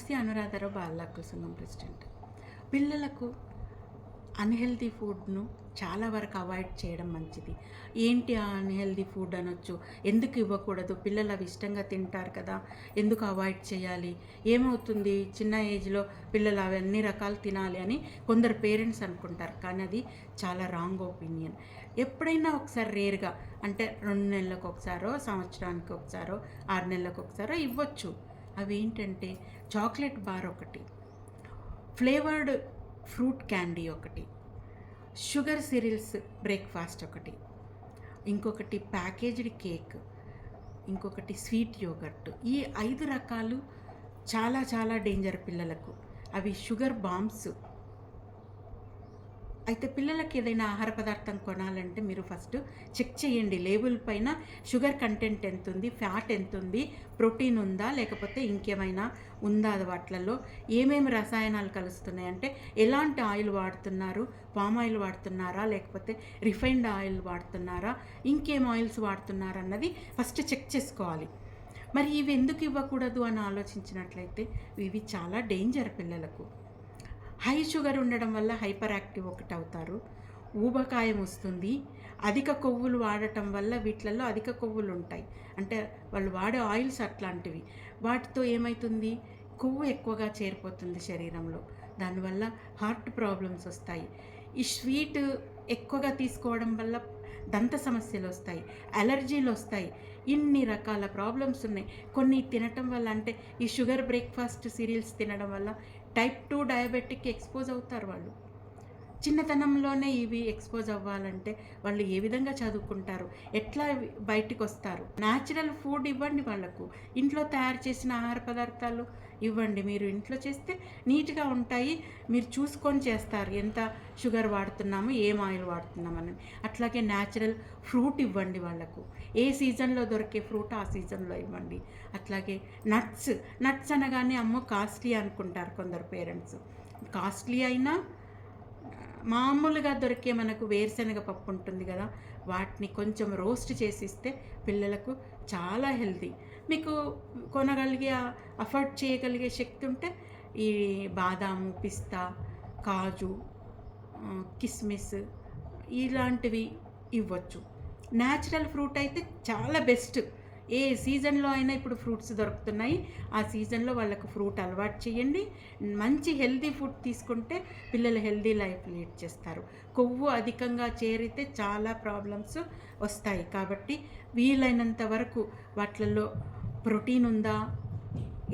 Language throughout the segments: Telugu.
నమస్తే అనురాధారావు బాల సంఘం ప్రెసిడెంట్. పిల్లలకు అన్హెల్దీ ఫుడ్ను చాలా వరకు అవాయిడ్ చేయడం మంచిది. ఏంటి ఆ అన్హెల్దీ ఫుడ్ అనొచ్చు? ఎందుకు ఇవ్వకూడదు? పిల్లలు అవి ఇష్టంగా తింటారు కదా ఎందుకు అవాయిడ్ చేయాలి? ఏమవుతుంది? చిన్న ఏజ్లో పిల్లలు అవి అన్ని రకాలు తినాలి అని కొందరు పేరెంట్స్ అనుకుంటారు. కానీ అది చాలా రాంగ్ ఒపీనియన్. ఎప్పుడైనా ఒకసారి రేర్గా అంటే రెండు నెలలకు ఒకసారో సంవత్సరానికి ఒకసారో ఆరు నెలలకు ఒకసారో ఇవ్వచ్చు. అవి ఏంటంటే చాక్లెట్ బార్ ఒకటి ఫ్లేవర్డ్ ఫ్రూట్ క్యాండీ ఒకటి షుగర్ సిరిల్స్ బ్రేక్ఫాస్ట్ ఒకటి ఇంకొకటి ప్యాకేజ్డ్ కేక్ ఇంకొకటి స్వీట్ యోగర్ట్. ఈ ఐదు రకాలు చాలా చాలా డేంజర్ పిల్లలకు. అవి షుగర్ బాంబ్స్ అయితే పిల్లలకి ఏదైనా ఆహార పదార్థం కొనాలంటే మీరు ఫస్ట్ చెక్ చేయండి. లేబుల్ పైన షుగర్ కంటెంట్ ఎంత ఉంది ఫ్యాట్ ఎంత ఉంది ప్రోటీన్ ఉందా లేకపోతే ఇంకేమైనా ఉందా వాటిలలో? ఏమేమి రసాయనాలు కలుస్తున్నాయి? అంటే ఎలాంటి ఆయిల్ వాడుతున్నారు? పామ్ ఆయిల్ వాడుతున్నారా? లేకపోతే రిఫైన్డ్ ఆయిల్ వాడుతున్నారా? ఇంకేం ఆయిల్స్ వాడుతున్నారా అన్నది ఫస్ట్ చెక్ చేసుకోవాలి. మరి ఇవి ఎందుకు ఇవ్వకూడదు అని ఆలోచించినట్లయితే ఇవి చాలా డేంజర్ పిల్లలకు. హై షుగర్ ఉండడం వల్ల హైపర్ యాక్టివ్ ఒకటి అవుతారు. ఊబకాయం వస్తుంది. అధిక కొవ్వులు వాడటం వల్ల వీటిలలో అధిక కొవ్వులు ఉంటాయి. అంటే వాళ్ళు వాడే ఆయిల్స్ అట్లాంటివి. వాటితో ఏమవుతుంది కొవ్వు ఎక్కువగా చేరిపోతుంది శరీరంలో. దానివల్ల హార్ట్ ప్రాబ్లమ్స్ వస్తాయి. ఈ స్వీట్ ఎక్కువగా తీసుకోవడం వల్ల దంత సమస్యలు వస్తాయి. అలర్జీలు వస్తాయి. ఇన్ని రకాల ప్రాబ్లమ్స్ ఉన్నాయి. కొన్ని తినటం వల్ల అంటే ఈ షుగర్ బ్రేక్ఫాస్ట్ సీరియల్స్ తినడం వల్ల టైప్ టూ డయాబెటిక్కి ఎక్స్పోజ్ అవుతారు వాళ్ళు. చిన్నతనంలోనే ఇవి ఎక్స్పోజ్ అవ్వాలంటే వాళ్ళు ఏ విధంగా చదువుకుంటారు? ఎట్లా బయటికి వస్తారు? న్యాచురల్ ఫుడ్ ఇవ్వండి వాళ్ళకు. ఇంట్లో తయారు చేసిన ఆహార పదార్థాలు ఇవ్వండి. మీరు ఇంట్లో చేస్తే నీట్గా ఉంటాయి. మీరు చూసుకొని చేస్తారు. ఎంత షుగర్ వాడుతున్నాము ఏం ఆయిల్ వాడుతున్నామని అట్లాగే న్యాచురల్ ఫ్రూట్ ఇవ్వండి వాళ్ళకు. ఏ సీజన్లో దొరికే ఫ్రూట్ ఆ సీజన్లో ఇవ్వండి. అట్లాగే నట్స్ నట్స్ అనగానే అమ్మో కాస్ట్లీ అనుకుంటారు కొందరు పేరెంట్స్ కాస్ట్లీ అయినా మామూలుగా దొరికే మనకు వేరుశనగ పప్పు ఉంటుంది కదా వాటిని కొంచెం రోస్ట్ చేసి ఇస్తే పిల్లలకు చాలా హెల్తీ. మీకు కొనగలిగే అఫోర్డ్ చేయగలిగే శక్తి ఉంటే ఈ బాదాము పిస్తా కాజు కిస్మిస్ ఇలాంటివి ఇవ్వచ్చు. న్యాచురల్ ఫ్రూట్ అయితే చాలా బెస్ట్. ఏ సీజన్లో అయినా ఇప్పుడు ఫ్రూట్స్ దొరుకుతున్నాయి. ఆ సీజన్లో వాళ్ళకు ఫ్రూట్ అలవాటు చేయండి. మంచి హెల్దీ ఫుడ్ తీసుకుంటే పిల్లలు హెల్దీ లైఫ్ లీడ్ చేస్తారు. కొవ్వు అధికంగా చేరితే చాలా ప్రాబ్లమ్స్ వస్తాయి. కాబట్టి వీలైనంత వరకు వాటిల్లో ప్రోటీన్ ఉందా?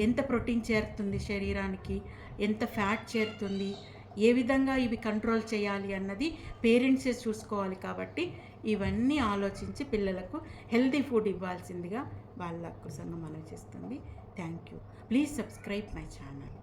ఎంత ప్రోటీన్ చేరుతుంది శరీరానికి? ఎంత ఫ్యాట్ చేరుతుంది? ఏ విధంగా ఇవి కంట్రోల్ చేయాలి అన్నది పేరెంట్సే చూసుకోవాలి కాబట్టి ఇవన్నీ ఆలోచించి పిల్లలకు హెల్తీ ఫుడ్ ఇవ్వాల్సిందిగా వాళ్ళకు సంఘం ఆలోచిస్తుంది thank you. Please subscribe my channel.